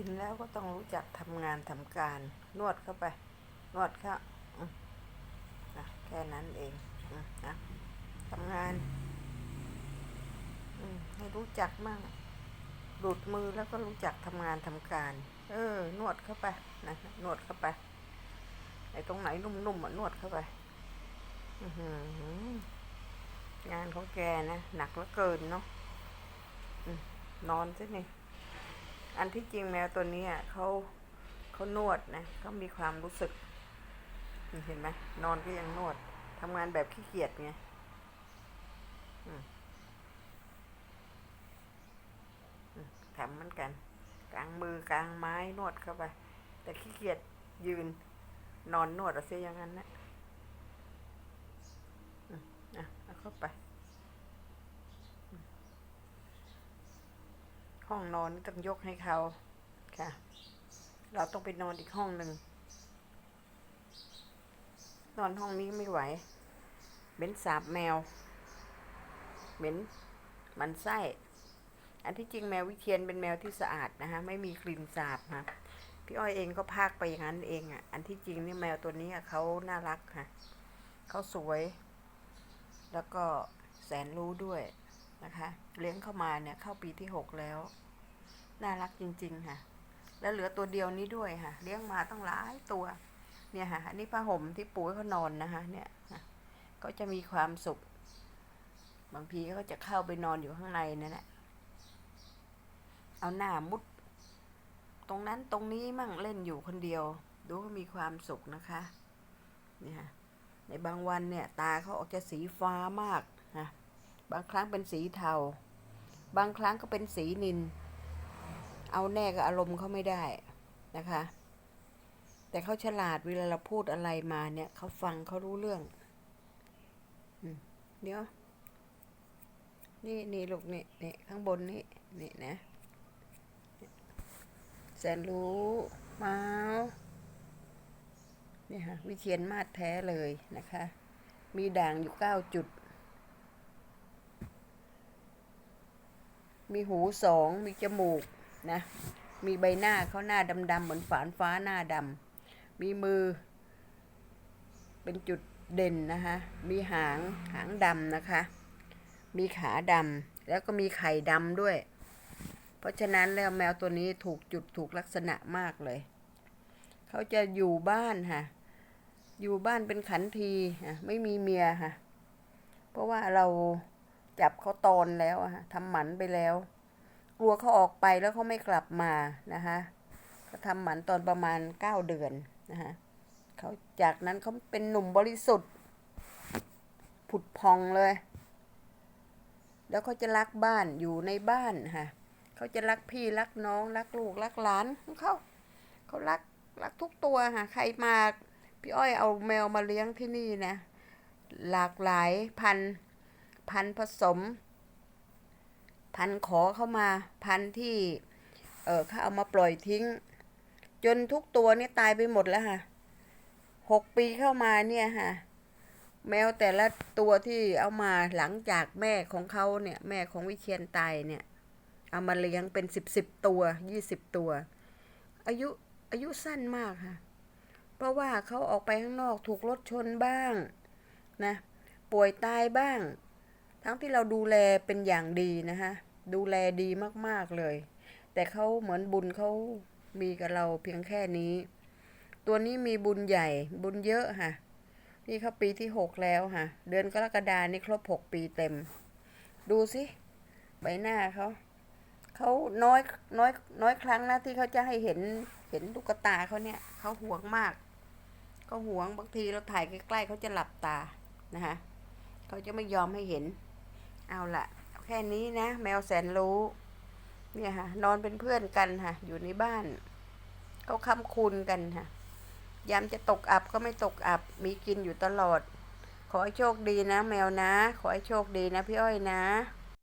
กินแล้วก็ต้องรู้จักทำงานทำการ นวดเข้าไป นวดเข้าแค่นั้นเองอืมนะทำงานให้รู้จักมั่งหลุดมือแล้วก็รู้จักทำงานทำการ เออ นวดเข้าไปนะนวดเข้าไปไอ้ตรงไหนนุ่มๆอะนวดเข้าไปงานของแกนะ หนักเหลือเกินเนาะนอนซะนี่ อันที่จริงแมวตัวนี้เขาเขานวดนะเขามีความรู้สึก เห็นไหมนอนก็ยังนวดทำงานแบบขี้เกียจไงทำเหมือนกันกลางมือกลางไม้นวดเข้าไป แต่ขี้เกียจยืนนอนนวดเอาเสียอย่างนั้นนะอะเอาเข้าไป ห้องนอนต้องยกให้เขาค่ะ เราต้องไปนอนอีกห้องหนึ่ง นอนห้องนี้ไม่ไหวเหม็นสาบแมวเหม็นมันไส้ อันที่จริงแมววิเชียนเป็นแมวที่สะอาดนะคะไม่มีกลิ่นสาบค่ะพี่อ้อยเองก็พากไปอย่างนั้นเองอะ อันที่จริงนี่แมวตัวนี้เขาน่ารักค่ะเขาสวย แล้วก็แสนรู้ด้วย นะคะ เลี้ยงเข้ามาเนี่ยเข้าปีที่หกแล้ว น่ารักจริง ๆ ค่ะ แล้วเหลือตัวเดียวนี้ด้วยค่ะ เลี้ยงมาตั้งหลายตัว เนี่ยค่ะ อันนี้ผ้าห่มที่ปูให้เขานอนนะคะ เนี่ยก็จะมีความสุข บางทีเขาจะเข้าไปนอนอยู่ข้างในนั่นแหละ เอาหน้ามุด ตรงนั้นตรงนี้มั่งเล่นอยู่คนเดียว ดูเขามีความสุขนะคะ เนี่ยค่ะในบางวันเนี่ย ตาเขาออกจะสีฟ้ามากนะ บางครั้งเป็นสีเทา บางครั้งก็เป็นสีนิน เอาแน่กับอารมณ์เขาไม่ได้นะคะ แต่เขาฉลาดเวลาเราพูดอะไรมาเนี่ยเขาฟังเขารู้เรื่องเดี๋ยว นี่นี่ลูกนี่นี่ข้างบนนี่นี่นะแสนรู้เมาเนี่ยค่ะวิเชียนมาดแท้เลยนะคะ มีด่างอยู่เก้าจุด มีหูสองมีจมูกนะมีใบหน้าเขาหน้าดำๆเหมือนฝานฟ้าหน้าดำมีมือ เป็นจุดเด่นนะคะมีหางหางดำนะคะ มีขาดำแล้วก็มีไข่ดำด้วย เพราะฉะนั้นแล้วแมวตัวนี้ถูกจุดถูกลักษณะมากเลย เขาจะอยู่บ้านค่ะอยู่บ้านเป็นขันทีอะไม่มีเมียค่ะ เพราะว่าเรา จับเขาตอนแล้วอะฮะทำหมันไปแล้ว กลัวเขาออกไปแล้วเขาไม่กลับมานะคะเขาทำหมันตอนประมาณเก้าเดือนนะคะเขาจากนั้นเขาเป็นหนุ่มบริสุทธิ์ผุดพองเลย แล้วเขาจะรักบ้านอยู่ในบ้านค่ะเขาจะรักพี่รักน้อง รักลูกรักหลานของเขาเขารักรักทุกตัวค่ะใครมาพี่อ้อยเอาแมวมาเลี้ยงที่นี่นะ หลากหลายพันธุ์ พันผสม พันขอเข้ามาพันที่ เออเขาเอามาปล่อยทิ้ง จนทุกตัวนี่ตายไปหมดแล้วค่ะหกปีเข้ามาเนี่ยค่ะ แมวแต่ละตัวที่เอามาหลังจากแม่ของเขาเนี่ย แม่ของวิเชียนตายเนี่ย เอามาเลี้ยงเป็นสิบสิบตัวยี่สิบตัว อายุอายุสั้นมากค่ะ เพราะว่าเขาออกไปข้างนอกถูกรถชนบ้างนะ ป่วยตายบ้าง ทั้งที่เราดูแลเป็นอย่างดีนะคะดูแลดีมากๆเลย แต่เขาเหมือนบุญเขามีกับเราเพียงแค่นี้ ตัวนี้มีบุญใหญ่ บุญเยอะค่ะ นี่เขาปีที่หกแล้วค่ะ เดือนกรกฎานี่ครบหกปีเต็ม ดูสิ ใบหน้าเขาเขาน้อยน้อยน้อยครั้งนะที่เขาจะให้เห็นเห็นลูกตาเขาเนี่ยเขาห่วงมากเขาหวงบางทีเราถ่ายใกล้ๆเขาจะหลับตานะคะเขาจะไม่ยอมให้เห็น เอาละแค่นี้นะ แมวแสนรู้ เนี่ยค่ะ นอนเป็นเพื่อนกันค่ะ อยู่ในบ้านเขาค้ำคูณกันค่ะยามจะตกอับก็ไม่ตกอับ มีกินอยู่ตลอด ขอให้โชคดีนะ แมวนะ ขอให้โชคดีนะพี่อ้อยนะ